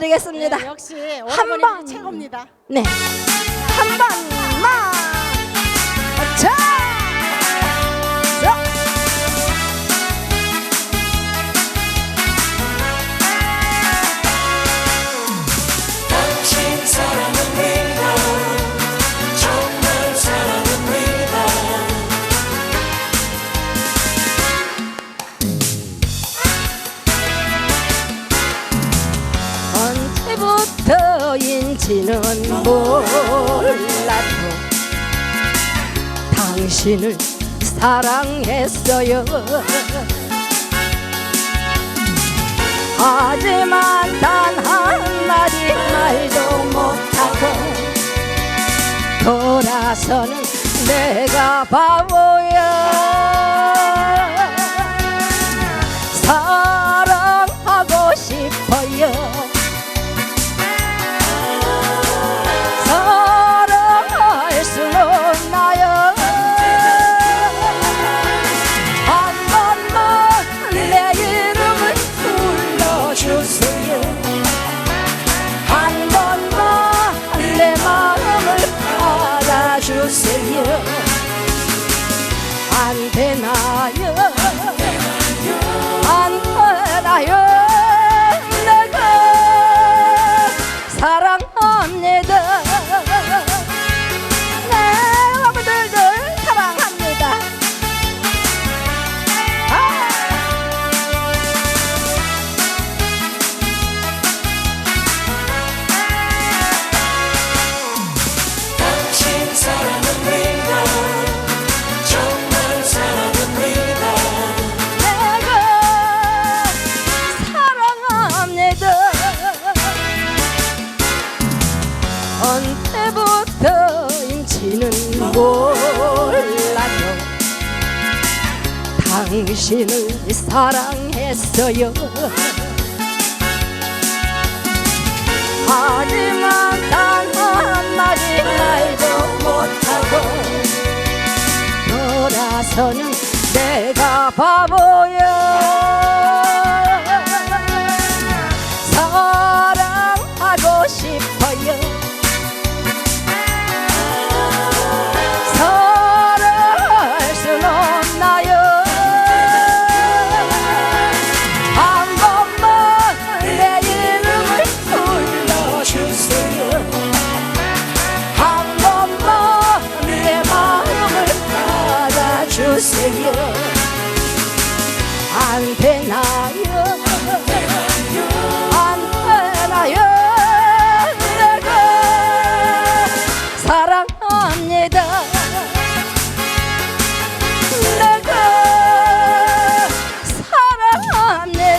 불러드리겠습니다. 네, 역시 한 번. 최고입니다. 네. 한 번만. 언제부터인지는 몰라도 당신을 사랑했어요. 하지만 단 한마디 말도 못하고 돌아서는 내가 바보야 되나요 몰라도 당신을 사랑했어요. 하지만 단 한마디 말도 못하고 돌아서는 내가 바보 알아주세요 안 되나요? 안 되나요? 내가 사랑합니다. 내가 사랑합니다